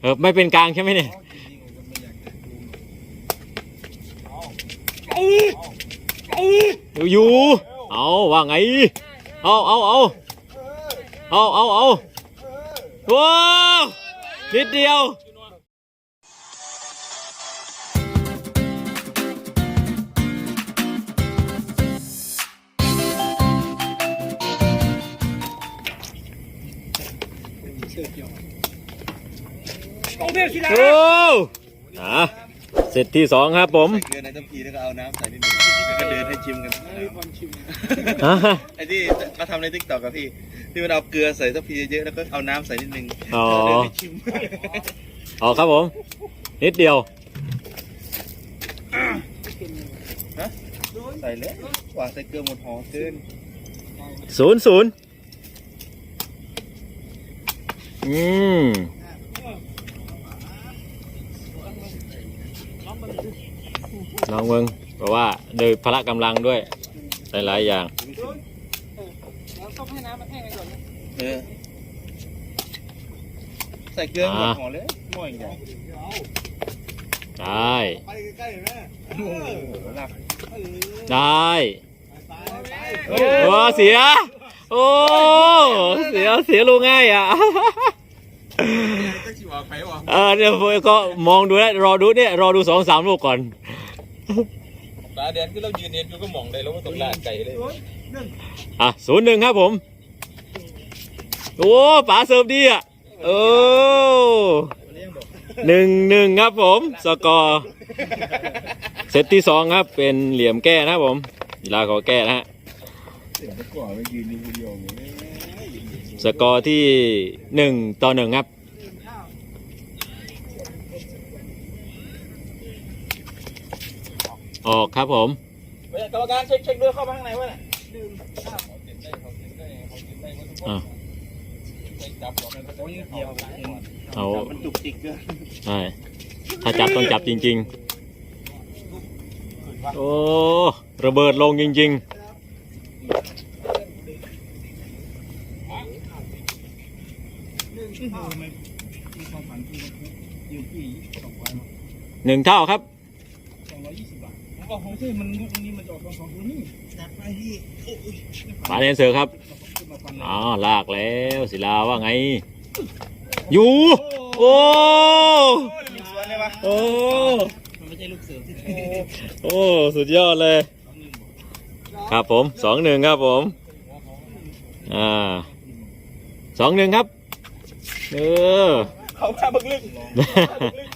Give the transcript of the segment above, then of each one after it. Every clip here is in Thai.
เออไม่เป็นกลางใช่ไหมเนี่ยอยู่เอาว่าไง เอาเอาเอาเอาเอาเอาว้าวนิดเดียว โอ้อะเสร็จที่สองครับผมเกลือในทัพพีแล้วก็เอาน้ำใส่นิดหนึงแล้วก็เดินให้ชิมกันอะไอ้ที่มาทำในทิกตอกกับพี่ที่มันเอาเกลือใส่ทัพพีเยอะแล้วก็เอาน้ำใส่นิดหนึงอ๋อแล้วเดินให้ชิมอ๋อครับผม นิดเดียว ใส่เลยกว่าใส่เกลือหมดหอเกินศูนย์ศูนย์อืม ลองเมืองเพราะว่าโดยพละกำลังด้วยหลายๆอย่างต้มให้น้ำมันแห้งไปก่อนนะเออใส่เกลือหมดหอเลยหม้อใหญ่ได้ไปใกล้ๆแม่โอ้โหหนักได้เฮ้ยโอ้เสีย โอ้เสียเสียลงง่ายอะจะชิวออกไปวะเออเดี๋ยวก็มองดูแล้วรอดูเนี่ยรอดูสองสามลูกก่อน ตาแดนที่เรายืนเนียนอยู่ก็มองได้แล้วว่าตรงลานไก่เลยอะศูนย์หนึ่งครับผม โอ้ป๋าเสิร์ฟดีอะโอ้หนึ่งหนึ่งครับผม สกอร์เซตที่สองครับ เป็นเหลี่ยมแก้นะครับผมกีฬาขอแก้นะฮะเสียงกว่าไปยืนอยู่คนเดียวเลยสกอร์ที่หนึ่งต่อหนึ่งครับ ออกครับผมกรรมการเช็คเช็คด้วยเข้ามาข้างในวะเนี่ยอะจับหรอกมันก็ยืดเดียวเอามันจุกจิกเกินใช่ถ้าจับต้องจับจริง ๆ โอ้ระเบิดลงจริงมีความฝันที่ยืมพี่สองร้อยมาๆหนึ่งเท่าครับสองร้อยยี่สิ บบาทผมบอกของที่มันลูกนี้มันจะออกสองสองตัวนี่จัดไปพี่โอ้ยปาเนเซอร์ครับขึ้นมาฟันอ๋อลากแล้วศิลาว่าไง อยู่ โอ้สวยเลยวะโอ้มันไม่ใช่ลูกเสือที่ไหนโอ้สุดยอดเลย ครับผมสองหนึ่งครับผมอ่าสองหนึ่งครับ เออเขาพาบึกลึกได้ใช่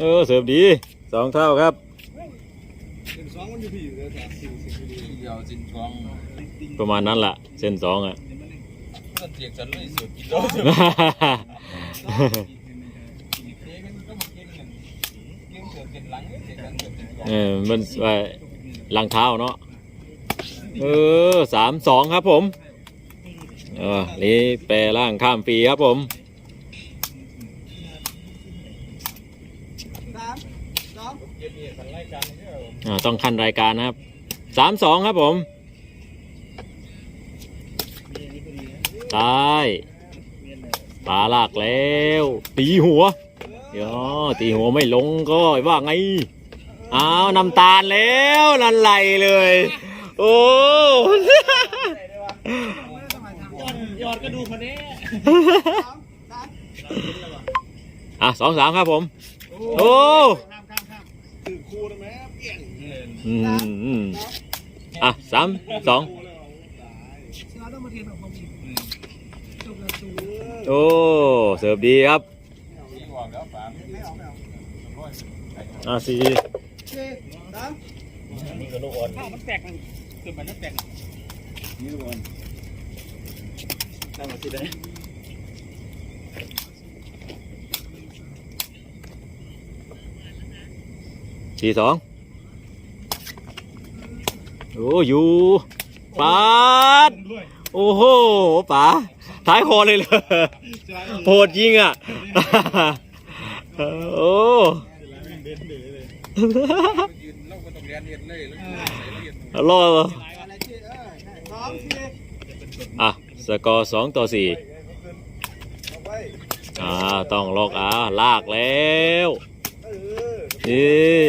เออเสิร์ฟดีสองเท่าครับสองมันอยู่พี่อยู่แล้วแต่สี่สิบปีเดียวจินทองประมาณนั้นแหละเส้นสองอะมันเสียงฉันเลยสุดกิโลสุดก็มากินกันกินเสือกินหลังเสียงกันเสือกินเออมันว่าหลังเท้าเนาะ เออสามสองครับผมเออนี่แปลร่างข้ามปีครับผมสามสองเย็นๆสันไล่กันเนี่ยอ่าต้องขั้นรายการนะครับสามสองครับผมตายปลาลากแล้ว ตีหัวเดี๋ยตีหัวไม่ลงก็ว่าไงอ้าวนำตาลแล้วลันไหลเลย โอ้ยอดก็ดูคนนี้อะสองสามครับผม โอ้ข้ามข้ามข้ามถือคูได้ไหมเปี่ยงอืมอืมอะสามสองเราต้องมาเทียนกับความจริงจบแล้วสูโอ้เสิร์ฟดีครับอะสี่สี่สาม ข้าวมันแตกมันคือมันแตกนี่ทุกคนนั่งมาสิได้สี่สองโอ้อยู่ปาดด้วยโอ้โหป๋าท้ายคอเลยเลยโหดยิงอะ โอ้ยืน เราก็ต้องเรียนเรียนเลยแล้วใส่ละเอียดรอดเหรออะไรชื่อเออใช่สองสี่อะสกอร์สองต่อสี่เอาไว้อ่าต้องล็อกอ่าลากแล้วเออนี่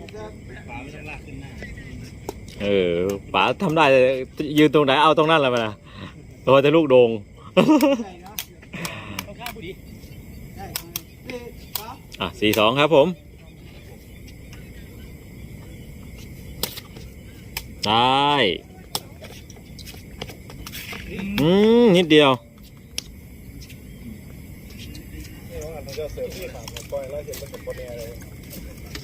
นะครับปลาไม่ต้องลากขึ้นหน้าเออป๋าทำได้ยืนตรงไหนเอาตรงนั้นเลยมันนะตัวจะลูกโด่งใช่เนาะต้องข้ามพอดีใช่สี่สองอะสี่สองครับผม ได้ อืม นิดเดียวนี่ว่ามันจะเสิร์ฟที่ขาดปล่อยแล้วเห็นมันเป็นคนแน่เลย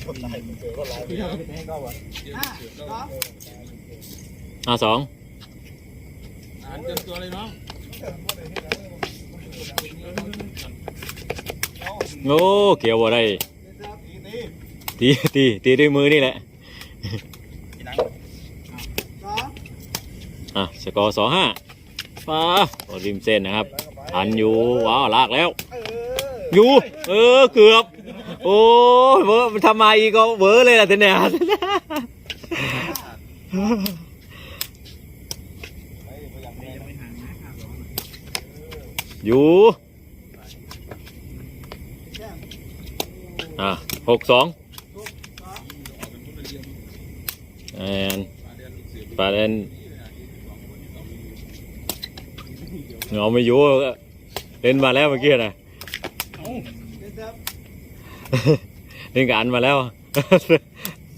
คนตายมันเจอว่าร้ายที่ทำให้เขาอะห้าสองอะสองอ่านเตรียมตัวเลยเนาะโอ้เกี่ยวบ่ได้นะครับตีตีตีด้วยมือนี่แหละ ทีหลัง สอง อะสกอร์สองห้าป้าริมเส้นนะครับทันอยู่ว้าวลากแล้ว อยู่ เออเกือบ โอ้ยเวอร์ทำไมอีกก็เวอร์เลยล่ะทีเนี้ยอยู่อะหกสองแอนประเดน เอาไม่อยู่เล่นมาแล้วเมื่อกี้นะนะครับเล่นกับอันมาแล้ว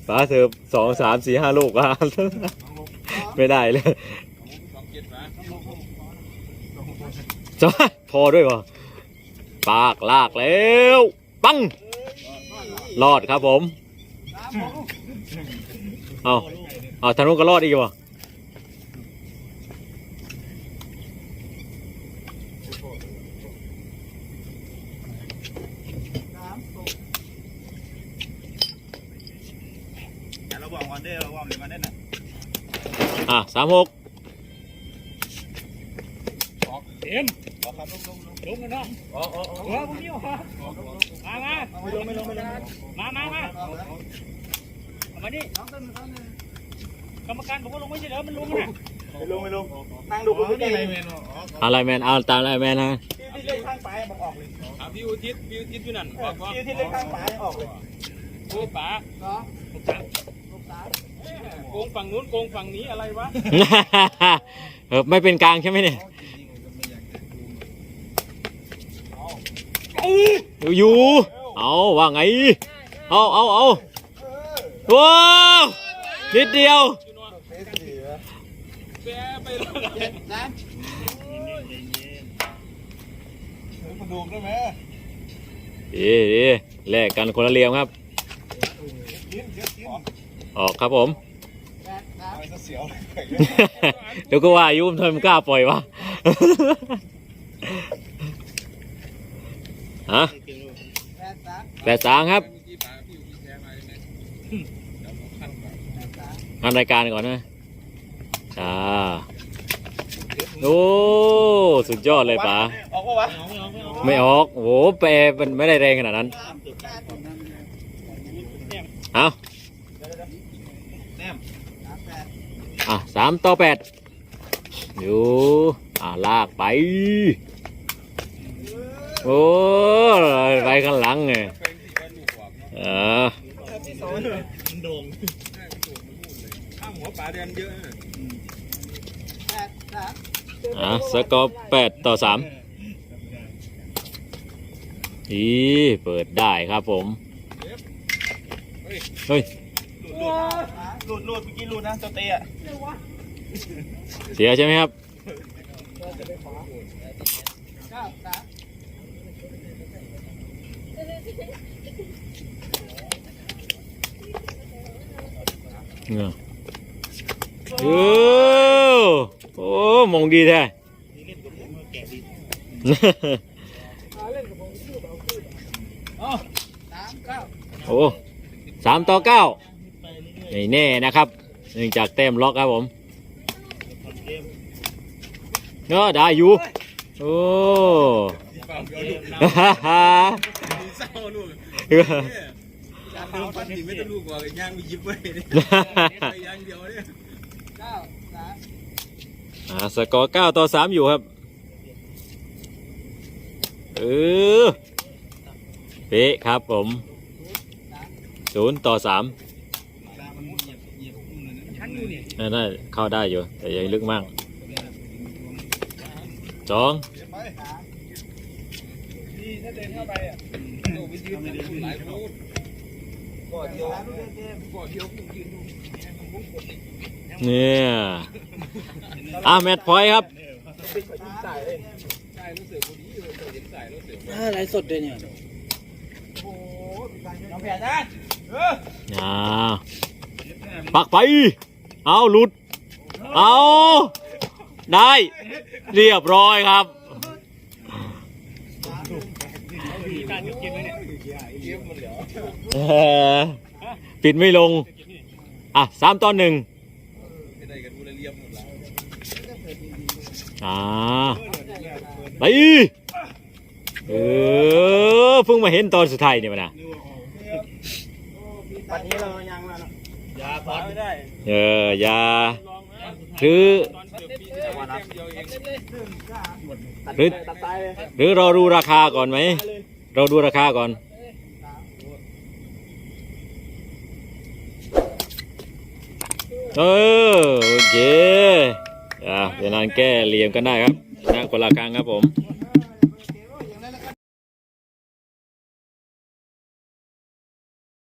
ป้าเสิร์ฟสองสามสี่ห้าลูกอะไม่ได้เลยสองเจ็ดมาจ้าพอด้วยวะปากลากแล้วปังรอดครับผมสามหกเอาเอาทางนู้นก็รอดอีกวะ สามหก อย่าเราบอกก่อนเด้อเราบอกเลยมาเน่นน่ะ อะสามหกเต็มออกครับลงลงลงลงกันเนาะอ๋ออ๋ออ๋อเออพวกนี้ออกมามามาไม่ลงไม่ลงไม่ลงมามามาเอาแล้วเอามานี่สองต้นสองหนึ่งกรรมการบอกว่าลงไม่ใช่เหรอมันลงนะไม่ลงไม่ลงนั่งดูคนที่นี่นี่อะไรเมนอ๋ออะไรแมนเอาตามอะไรแมนนะที่เล่นข้างปลายบอกออกเลยอะพี่อุทิศพี่อุทิศอยู่นั่นออกก่อนที่ที่เล่นข้างปลายออกเลยโอ้ป๋าสองหกสามหกสาม โกงฝั่งนู้นโกงฝั่งนี้อะไรวะ เออไม่เป็นกลางใช่ไหมเนี่ยอยู่เอาว่าไง เอาเอาเอาว้าวนิดเดียวแปรไปเลยเจ็ดสามมาดูได้ไหมดีดีแลกกันคนละเหลี่ยมครับ ออกครับผมแปด เสียวเดี๋ยวก็ว่าอายุมทำไมมันกล้าปล่อยวะ ฮะแปดสามครับงานรายการก่อนนะจ้าโอ้สุดยอดเลยป๋าออกปะวะไม่ออกโอ้โหแปรมันไม่ได้แรงขนาดนั้นสามจุดแปด เอา แนม สามแปด อะสามต่อแปดอยู่อะลากไป โอ้ไปข้างหลังไงเออโด่งข้าหัวป๋าเรียนเยอะสามอะสกอร์แปดต่อสามอีเปิดได้ครับผม เฮ้ย หลุดหลุดเมื่อกี้หลุดนะเจ้าเตะอะเสียใช่ไหมครับเก้าสามเงือโอ้โอ้มองดีแท้สามเก้าโอ้สามต่อเก้า ไม่แน่นะครับเนื่องจากเต็มล็อกครับผมเนาะได้อยู่โอ้เปล่าเดี๋ยวลูกฮ่าฮ่าเศร้าลูกสามขาวปั้นนี่ไม่ต้องลูกบอกย่างมียิบไว้ไปย่างเดียวเนี่ยอ่าสกอร์เก้าต่อสามอยู่ครับเออเป๊ะครับผมศูนย์ต่อสามชั้น อยู่เนี่ยนั่นได้เข้าได้อยู่ แต่ยังลึกมากสองดีถ้าเดินเข้าไปอะโอ้ไปยืนหลายคนก่อนเดียวก่อนเดียวผมยืนดูเนี่ยอ่าแมตช์พอยต์ครับใช่รู้สึกพอดีเลยเห็นใส่รู้สึกอะไรสดเลยเนี่ยน้องแผนนะเอออ่าปักไป เอาหลุด เอาได้ เรียบร้อยครับ ปิดไม่ลง อะสามต่อหนึ่งอ่าไปเออเพิ่งมาเห็นตอนสุดท้ายเนี่ยมันนะปัดนี้เรายังมา อย่าไม่ได้เอออย่าลองนะคือตอนเกือบปีที่แล้อหรือหรือเราดูราคาก่อนไหม เราดูราคาก่อนเออโอเคอ่าเดี๋ยวนานแก้เหลี่ยมกันได้ครับนะคนละครั้งครับผม